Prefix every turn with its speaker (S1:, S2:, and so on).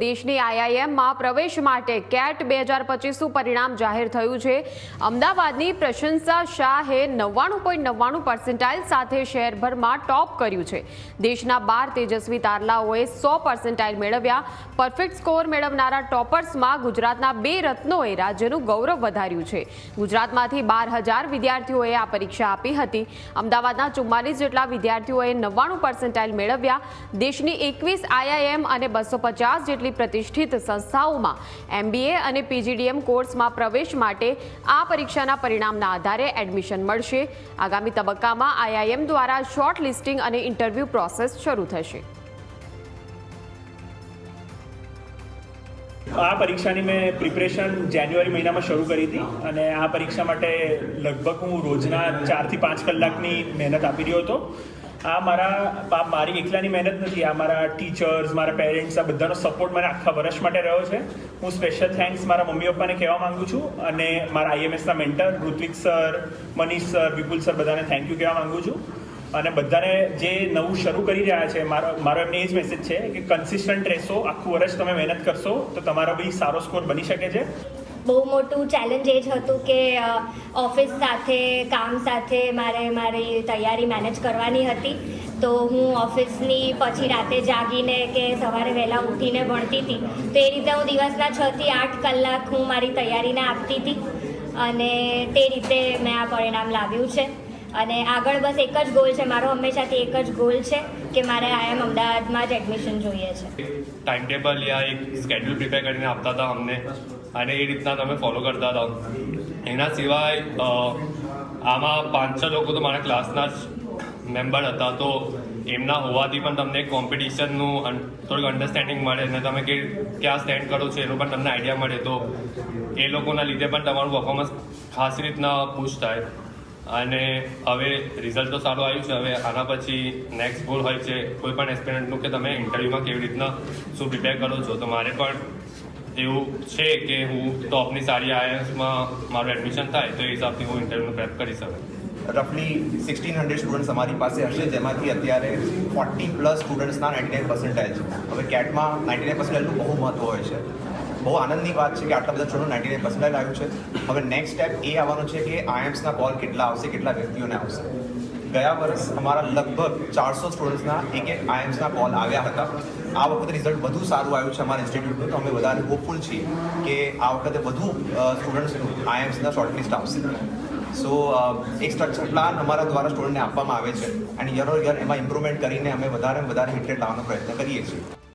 S1: દેશની આઈઆઈએમમાં પ્રવેશ માટે કેટ બે હજાર પચીસનું પરિણામ જાહેર થયું છે. અમદાવાદની પ્રશંસા શાહે નવ્વાણું પોઈન્ટ નવ્વાણું પર્સન્ટાઇલ સાથે શહેરભરમાં ટોપ કર્યું છે. દેશના બાર તેજસ્વી તારલાઓએ સો પર્સન્ટાઇલ મેળવ્યા. પરફેક્ટ સ્કોર મેળવનારા ટોપર્સમાં ગુજરાતના બે રત્નોએ રાજ્યનું ગૌરવ વધાર્યું છે. ગુજરાતમાંથી બાર હજાર વિદ્યાર્થીઓએ આ પરીક્ષા આપી હતી. અમદાવાદના ચુમ્માલીસ જેટલા વિદ્યાર્થીઓએ નવ્વાણું પર્સન્ટાઇલ મેળવ્યા. દેશની એકવીસ આઈઆઈએમ અને બસો પચાસ જેટલી પ્રતિષ્ઠિત સંસ્થાઓમાં એમબીએ અને પીજીડીએમ કોર્સમાં પ્રવેશ માટે આ પરીક્ષાના પરિણામના આધારે એડમિશન મળશે. આગામી તબક્કામાં આઈઆઈએમ દ્વારા શોર્ટ લિસ્ટિંગ અને ઇન્ટરવ્યૂ પ્રોસેસ શરૂ થશે.
S2: આ પરીક્ષાની મેં પ્રિપરેશન જાન્યુઆરી મહિનામાં શરૂ કરી હતી અને આ પરીક્ષા માટે લગભગ હું રોજના ચારથી પાંચ કલાકની મહેનત આપી રહ્યો હતો. આ મારા આ મારી એકલાની મહેનત નથી, આ મારા ટીચર્સ મારા પેરેન્ટ્સ આ બધાનો સપોર્ટ મને આખા વર્ષ માટે રહ્યો છે. હું સ્પેશિયલ થેન્ક્સ મારા મમ્મી પપ્પાને કહેવા માંગુ છું અને મારા આઈએમએસના mentor Ritvik sir Manish sir Vipul sir બધાને થેન્ક યુ કહેવા માંગુ છું. અને બધાને જે નવું શરૂ કરી રહ્યા છે, મારો મારો એમને એ જ મેસેજ છે કે કન્સિસ્ટન્ટ રહેશો, આખું વર્ષ તમે મહેનત કરશો તો તમારો બી સારો સ્કોર બની શકે છે.
S3: બહુ મોટું ચેલેન્જ એ જ હતું કે ઓફિસ સાથે, કામ સાથે મારે મારી તૈયારી મેનેજ કરવાની હતી. તો હું ઓફિસની પછી રાતે જાગીને કે સવારે વહેલા ઉઠીને ભણતી હતી. તો એ રીતે હું દિવસના છ થી આઠ કલાક હું મારી તૈયારીને આપતી હતી. અને તે રીતે મેં આ પરિણામ લાવ્યું છે. અને આગળ બસ એક જ ગોલ છે. મારો હંમેશાથી એક જ ગોલ છે કે મારે આઈએમ અમદાવાદમાં જ એડમિશન જોઈએ છે.
S4: ટાઈમ ટેબલ યા એક સ્કેડ્યુલ પ્રિપેર કરીને આપતા હતા અમને. અને એ રીતના તમે ફોલો કરતા હતા. એના સિવાય આમાં પાંચ છ લોકો તો મારા ક્લાસના જ મેમ્બર હતા. તો એમના હોવાથી પણ તમને કોમ્પિટિશનનું થોડુંક અન્ડરસ્ટેન્ડિંગ મળે અને તમે કે, ક્યાં સ્ટેન્ડ કરો છો એનો પણ તમને આઈડિયા મળે. તો એ લોકોના લીધે પણ તમારું પરફોર્મન્સ ખાસ રીતના પુશ થાય. અને હવે રિઝલ્ટ તો સારું આવ્યું છે. હવે આના પછી નેક્સ્ટ ગોલ હોય છે, કોઈ પણ એસ્પિરન્ટનું કે તમે ઇન્ટરવ્યૂમાં કેવી રીતના શું પ્રિપેર કરો છો. તો મારે પણ એવું છે કે હું ટોપની સારી આઈએસમાં મારું એડમિશન થાય, તો એ હિસાબથી હું ઇન્ટરવ્યૂનું પ્રેપ કરી શકું
S5: રફલી સિક્સટીન હંડ્રેડ સ્ટુડન્ટ્સ અમારી પાસે હશે, જેમાંથી અત્યારે ફોર્ટી પ્લસ સ્ટુડન્ટ્સના નાઇન્ટી નાઇન પર્સન્ટેજ હવે કેટમાં નાઇન્ટી નાઇન પર્સન્ટેજનું બહુ મહત્વ હોય છે. બહુ આનંદની વાત છે કે આટલા બધા છોડો નાઇન્ટી નાઇન પર્સન્ટાઇલ આવ્યું છે. હવે નેક્સ્ટ સ્ટેપ એ આવવાનું છે કે આઈએમ્સના કોલ કેટલા આવશે, કેટલા વ્યક્તિઓને આવશે. ગયા વર્ષ અમારા લગભગ ચારસો સ્ટુડન્ટ્સના એક એક આઈએમ્સના કોલ આવ્યા હતા. આ વખતે રિઝલ્ટ વધુ સારું આવ્યું છે અમારા ઇન્સ્ટિટ્યૂટનું તો અમે વધારે હોપફુલ છીએ કે આ વખતે વધુ સ્ટુડન્ટ્સનું આઈએમ્સના શોર્ટલિસ્ટ આવશે. સો એક સ્ટ્રક્ચર પ્લાન અમારા દ્વારા સ્ટુડન્ટને આપવામાં આવે છે. અને યર ઓર યર એમાં ઇમ્પ્રુવમેન્ટ કરીને અમે વધારે વધારે હિટ લાવવાનો પ્રયત્ન કરીએ છીએ.